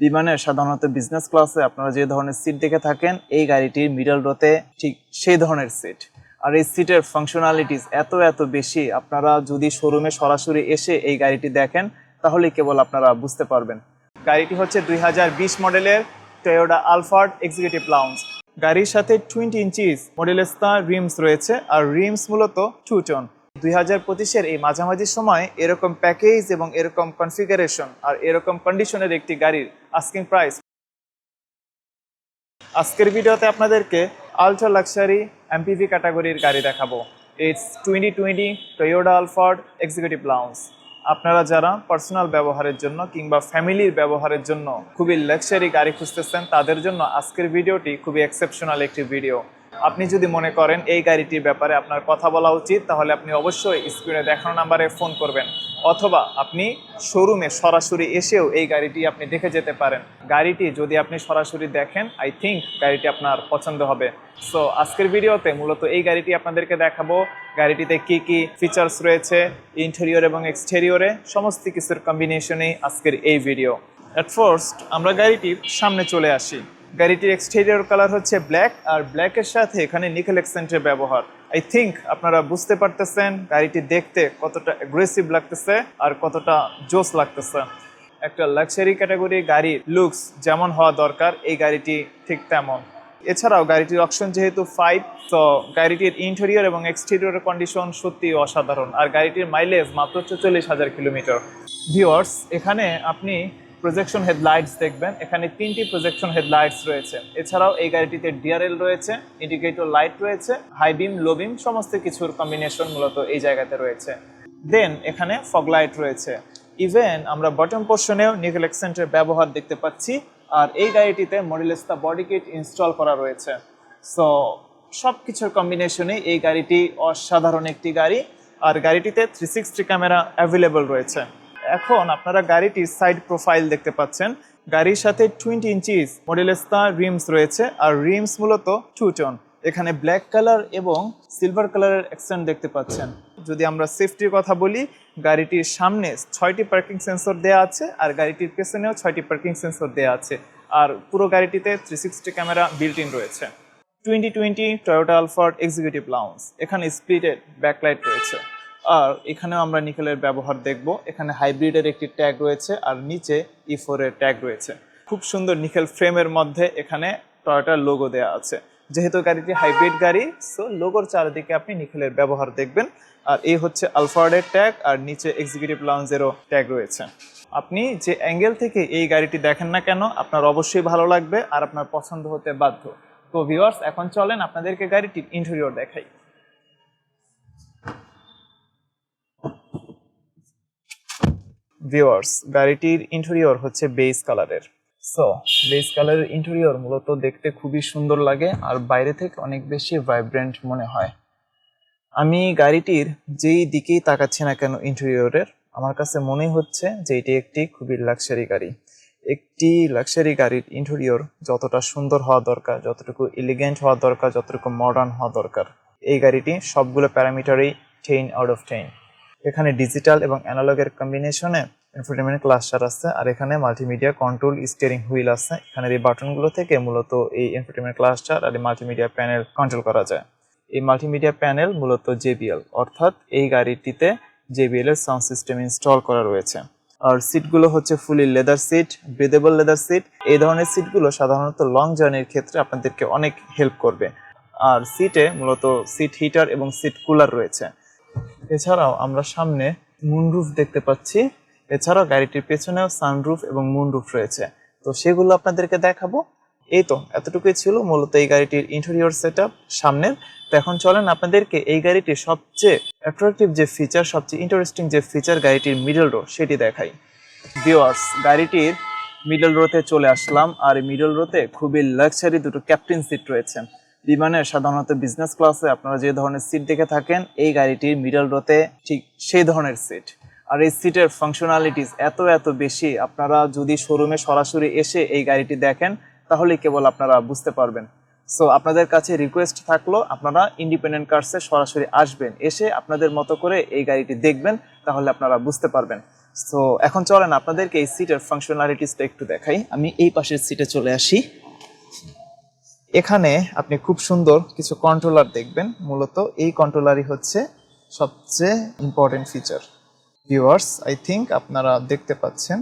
বিমানের সাধারণত বিজনেস ক্লাসে আপনারা যে ধরনের সিট দেখে থাকেন, এই গাড়িটির মিডল রোতে ঠিক সেই ধরনের সিট আর এই সিটের ফাংশনালিটিস এত এত বেশি, আপনারা যদি শোরুমে সরাসরি এসে এই গাড়িটি দেখেন, তাহলে কেবল আপনারা বুঝতে পারবেন। গাড়িটি হচ্ছে দুই হাজার বিশ মডেলের টয়োডা আলফার্ড এক্সিকিউটিভ লাউন্স গাড়ির সাথে টোয়েন্টি ইঞ্চিস মডেলেস্তা রিমস রয়েছে, আর রিমস মূলত টু টন দুই হাজার পঁচিশের এই মাঝামাঝি সময় এরকম প্যাকেজ এবং এরকম কনফিগারেশন আর এরকম কন্ডিশনের একটি গাড়ির আস্কিং প্রাইস আজকের ভিডিওতে আপনাদেরকে আলট্রা লাক্সারি এমপিভি ক্যাটাগরির গাড়ি দেখাবো। It's twenty twenty Toyota Alphard executive lounge আপনারা যারা পার্সোনাল ব্যবহারের জন্য কিংবা ফ্যামিলির ব্যবহারের জন্য খুবই লাক্সারি গাড়ি খুঁজতেছেন, তাদের জন্য আজকের ভিডিওটি খুবই এক্সেপশনাল একটি ভিডিও আপনি যদি মনে করেন এই গাড়িটির ব্যাপারে আপনার কথা বলা উচিত, তাহলে আপনি অবশ্যই স্ক্রিনে দেখানো নাম্বারে ফোন করবেন। অথবা আপনি শোরুমে সরাসরি এসেও এই গাড়িটি আপনি দেখে যেতে পারেন। গাড়িটি যদি আপনি সরাসরি দেখেন আই থিঙ্ক গাড়িটি আপনার পছন্দ হবে। সো আজকের ভিডিওতে মূলত এই গাড়িটি আপনাদেরকে দেখাবো। গাড়িটিতে কি কি ফিচার্স রয়েছে ইন্টেরিয়র এবং এক্সটেরিয়রে সমস্ত কিছুর কম্বিনেশনেই আজকের এই ভিডিও অ্যাট ফার্স্ট আমরা গাড়িটির সামনে চলে আসি। গাড়িটির এক্সটেরিয়র কালার হচ্ছে ব্ল্যাক আর ব্ল্যাকের সাথে এখানে নিকেল এক্সেন্টের ব্যবহার। আই থিঙ্ক আপনারা বুঝতে পারতেছেন গাড়িটি দেখতে কতটা অ্যাগ্রেসিভ লাগতেছে আর কতটা জোস লাগতেছে। একটা লাক্সারি ক্যাটাগরি গাড়ির লুকস যেমন হওয়া দরকার, এই গাড়িটি ঠিক তেমন। এছাড়াও গাড়িটির অপশন যেহেতু ফাইভ তো গাড়িটির ইন্টেরিয়র এবং এক্সটেরিয়র কন্ডিশন সত্যি অসাধারণ। আর গাড়িটির মাইলেজ মাত্র চল্লিশ হাজার কিলোমিটার ভিওয়ার্স এখানে আপনি প্রজেকশন হেডলাইটস দেখবেন। এখানে তিনটি প্রজেকশন হেডলাইটস রয়েছে। এছাড়াও এই গাড়িটিতে ডিআরএল রয়েছে ইন্ডিকেটর লাইট রয়েছে হাই বিম লো বিম সমস্ত কিছুর কম্বিনেশন মূলত এই জায়গাতে রয়েছে। দেন এখানে ফগ লাইট রয়েছে। ইভেন আমরা বটম পোর্শনেও নিকেল এক্সেন্টের ব্যবহার দেখতে পাচ্ছি, আর এই গাড়িটিতে মডেলেস্তা বডি কিট ইনস্টল করা রয়েছে। সো সব কিছুর কম্বিনেশনে এই গাড়িটি অসাধারণ একটি গাড়ি, আর গাড়িটিতে থ্রি সিক্সটি ক্যামেরা অ্যাভেলেবল রয়েছে। এখন আপনারা গাড়িটির সাইড প্রোফাইল দেখতে পাচ্ছেন। গাড়ির সাথে টোয়েন্টি ইঞ্চিস মডেলেস্তা রিমস রয়েছে আর রিমস মূলত টু এখানে ব্ল্যাক কালার এবং সিলভার কালারের অ্যাকসেন্ট দেখতে পাচ্ছেন। যদি আমরা সেফটির কথা বলি, গাড়িটির সামনে ছয়টি পার্কিং সেন্সর দেওয়া আছে আর গাড়িটির পেছনেও ছয়টি পার্কিং সেন্সর দেওয়া আছে। আর পুরো গাড়িটিতে three sixty camera built in রয়েছে। Twenty twenty Toyota Alphard executive lounge এখানে স্প্লিটেড ব্যাকলাইট রয়েছে। আর এখানেও আমরা নিকেলের ব্যবহার দেখব। এখানে হাইব্রিডের একটি ট্যাগ রয়েছে আর নিচে ই ফোরের ট্যাগ রয়েছে। খুব সুন্দর নিকেল ফ্রেমের মধ্যে এখানে টয়োটার লোগো দেওয়া আছে। যেহেতু গাড়িটি হাইব্রিড গাড়ি সো লোগোর চারিদিকে আপনি নিকেলের ব্যবহার দেখবেন। আর এই হচ্ছে আলফার্ডের ট্যাগ আর নিচে এক্সিকিউটিভ লাউঞ্জেরও ট্যাগ রয়েছে। আপনি যে অ্যাঙ্গেল থেকে এই গাড়িটি দেখেন না কেন, আপনার অবশ্যই ভালো লাগবে আর আপনার পছন্দ হতে বাধ্য। তো ভিওয়ার্স এখন চলেন আপনাদেরকে গাড়িটির ইন্টেরিয়র দেখাই। ভিউয়ার্স গাড়িটির ইন্টেরিয়র হচ্ছে বেস কালারের সো বেস কালারের ইন্টেরিয়র মূলত দেখতে খুবই সুন্দর লাগে আর বাইরে থেকে অনেক বেশি ভাইব্রেন্ট মনে হয়। আমি গাড়িটির যেই দিকেই তাকাচ্ছি না কেন ইন্টেরিয়রের আমার কাছে মনে হচ্ছে যে এটি একটি খুবই লাক্সারি গাড়ি। একটি লাক্সারি গাড়ির ইন্টেরিয়র যতটা সুন্দর হওয়া দরকার, যতটুকু এলিগেন্ট হওয়া দরকার, যতটুকু মডার্ন হওয়া দরকার। এই গাড়িটি সবগুলো প্যারামিটারেই টেন আউট অফ টেন এখানে ডিজিটাল এবং অ্যানালগের কম্বিনেশনে ইনফোটেনমেন্ট ক্লাস্টার আছে, আর এখানে মাল্টিমিডিয়া কন্ট্রোল স্টিয়ারিং হুইল আছে। এখানে এই বাটনগুলো থেকে মূলত এই ইনফোটেনমেন্ট ক্লাস্টার আর এই মাল্টিমিডিয়া প্যানেল কন্ট্রোল করা যায়। এই মাল্টিমিডিয়া প্যানেল মূলত জেবিএল অর্থাৎ এই গাড়িটিতে জেবিএল এর সাউন্ড সিস্টেম ইনস্টল করা রয়েছে। আর সিটগুলো হচ্ছে fully leather seat breathable leather seat এই ধরনের সিটগুলো সাধারণত লং জার্নির ক্ষেত্রে আপনাদেরকে অনেক হেল্প করবে। আর সিটে মূলত সিট হিটার এবং সিট কুলার রয়েছে। এছাড়াও আমরা সামনে মুনরুফ দেখতে পাচ্ছি। এছাড়াও গাড়িটির পেছনেও সানরুফ এবং মুনরুফ রয়েছে। তো সেগুলো আপনাদেরকে দেখাবো। এই তো, এতটুকুই ছিল মূলত এই গাড়িটির ইন্টেরিয়র সেট আপ সামনের। তো এখন চলেন আপনাদেরকে এই গাড়িটির সবচেয়ে অ্যাট্রাকটিভ যে ফিচার সবচেয়ে ইন্টারেস্টিং যে ফিচার গাড়িটির মিডল রো সেটি দেখাই। ভিওয়ার্স গাড়িটির মিডল রোতে চলে আসলাম। আর মিডল রোতে খুবই লাক্সারি দুটো ক্যাপ্টেন সিট রয়েছে। বিমানের সাধারণত বিজনেস ক্লাসে আপনারা যে ধরনের সিট দেখে থাকেন, এই গাড়িটির মিডল রোতে ঠিক সেই ধরনের সিট আর এই সিটের ফাংশনালিটিস এত এত বেশি, আপনারা যদি শোরুমে সরাসরি এসে এই গাড়িটি দেখেন তাহলে কেবল আপনারা বুঝতে পারবেন। সো আপনাদের কাছে রিকোয়েস্ট থাকল, আপনারা ইন্ডিপেন্ডেন্ট কার্সে সরাসরি আসবেন, এসে আপনাদের মতো করে এই গাড়িটি দেখবেন, তাহলে আপনারা বুঝতে পারবেন। সো এখন চলেন আপনাদেরকে এই সিটের ফাংশনালিটিসটা একটু দেখাই। আমি এই পাশের সিটে চলে আসি। এখানে আপনি খুব সুন্দর কিছু কন্ট্রোলার দেখবেন। মূলত এই কন্ট্রোলারই হচ্ছে সবচেয়ে important feature viewers I think আপনারা দেখতে পাচ্ছেন।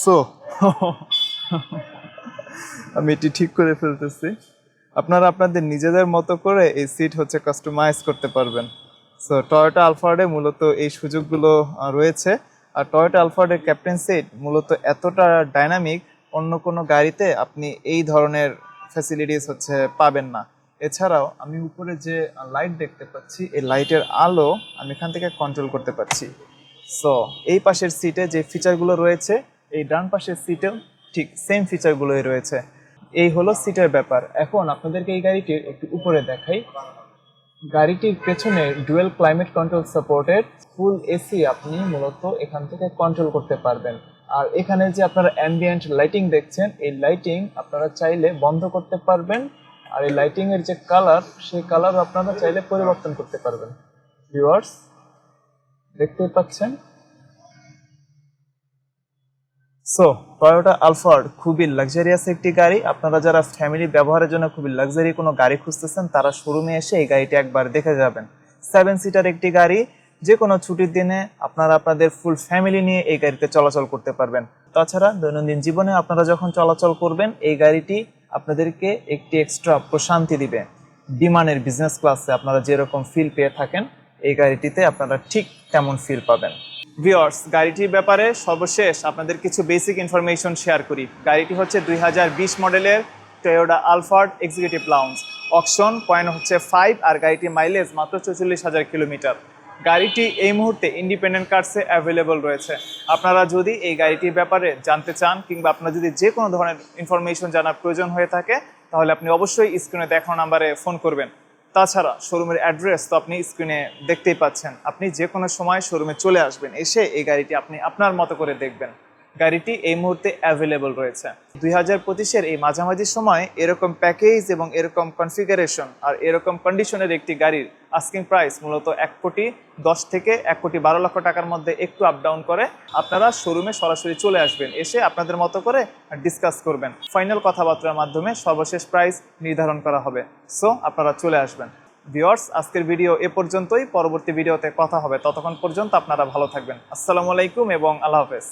সো আমি এটি ঠিক করে ফেলতেছি। আপনারা আপনাদের নিজেদের মতো করে এই সিট হচ্ছে কাস্টমাইজ করতে পারবেন। সো টয়োটা আলফার্ডে মূলত এই সুযোগগুলো রয়েছে। আর টয়োটা আলফার্ডের ক্যাপ্টেন সিট মূলত এতটা ডাইনামিক অন্য কোনো গাড়িতে আপনি এই ধরনের ফ্যাসিলিটিস হচ্ছে পাবেন না। এছাড়াও আমি উপরে যে লাইট দেখতে পাচ্ছি, এই লাইটের আলো আমি এখান থেকে কন্ট্রোল করতে পারছি। সো এই পাশের সিটে যে ফিচারগুলো রয়েছে, এই ডান পাশের সিটেও ঠিক সেম ফিচারগুলোই রয়েছে। এই হলো সিটের ব্যাপার। এখন আপনাদেরকে এই গাড়িটির একটু উপরে দেখাই। গাড়িটির পেছনে dual climate control supported full AC আপনি মূলত এখান থেকে কন্ট্রোল করতে পারবেন। আর এখানে যে আপনারা অ্যাম্বিয়েন্ট লাইটিং দেখছেন, এই লাইটিং আপনারা চাইলে বন্ধ করতে পারবেন। আর এই লাইটিং এর যে কালার সেই কালার আপনারা চাইলে পরিবর্তন করতে পারবেন। ভিউয়ার্স দেখতে পাচ্ছেন? সো টয়োটা আলফার্ড খুবই লাক্সারিয়াস একটি গাড়ি। আপনারা যারা ফ্যামিলি ব্যবহারের জন্য খুবই লাক্সারি কোনো গাড়ি খুঁজতেছেন, তারা শোরুমে এসে এই গাড়িটি একবার দেখে যাবেন। সেভেন সিটার একটি গাড়ি যে কোনো ছুটির দিনে আপনারা আপনাদের ফুল ফ্যামিলি নিয়ে এই গাড়িতে চলাচল করতে পারবেন। তাছাড়া দৈনন্দিন জীবনে আপনারা যখন চলাচল করবেন, এই গাড়িটি আপনাদেরকে একটি এক্সট্রা প্রশান্তি দিবে। বিমানের বিজনেস ক্লাসে আপনারা যেরকম ফিল পেয়ে থাকেন, এই গাড়িটিতে আপনারা ঠিক তেমন ফিল পাবেন। ভিওর্স গাড়িটির ব্যাপারে সর্বশেষ আপনাদের কিছু বেসিক ইনফরমেশন শেয়ার করি। গাড়িটি হচ্ছে দুই হাজার বিশ মডেলের Toyota Alphard executive lounge auction point হচ্ছে ফাইভ আর গাড়িটির মাইলেজ মাত্র চৌচল্লিশ হাজার কিলোমিটার। গাড়িটি এই মুহূর্তে ইন্ডিপেন্ডেন্ট কার্সে অ্যাভেলেবল রয়েছে। আপনারা যদি এই গাড়িটির ব্যাপারে জানতে চান কিংবা আপনার যদি যে কোনো ধরনের ইনফরমেশন জানার প্রয়োজন হয়ে থাকে, তাহলে আপনি অবশ্যই স্ক্রিনে দেখানো নাম্বারে ফোন করবেন। তাছাড়া শোরুমের অ্যাড্রেস তো আপনি স্ক্রিনে দেখতেই পাচ্ছেন। আপনি যে কোনো সময় শোরুমে চলে আসবেন, এসে এই গাড়িটি আপনি আপনার মতো করে দেখবেন। গাড়িটি এই মুহূর্তে অ্যাভেলেবল রয়েছে। দুই হাজার পঁচিশের এই মাঝামাঝি সময় এরকম প্যাকেজ এবং এরকম কনফিগারেশন আর এরকম কন্ডিশনের একটি গাড়ির আস্কিং প্রাইস মূলত এক কোটি দশ থেকে এক কোটি বারো লক্ষ টাকার মধ্যে একটু আপ ডাউন করে আপনারা শোরুমে সরাসরি চলে আসবেন, এসে আপনাদের মতো করে ডিসকাস করবেন। ফাইনাল কথাবার্তার মাধ্যমে সর্বশেষ প্রাইস নির্ধারণ করা হবে। সো আপনারা চলে আসবেন। ভিওয়ার্স আজকের ভিডিও এ পর্যন্তই। পরবর্তী ভিডিওতে কথা হবে। ততক্ষণ পর্যন্ত আপনারা ভালো থাকবেন। আসসালামু আলাইকুম এবং আল্লাহ হাফেজ।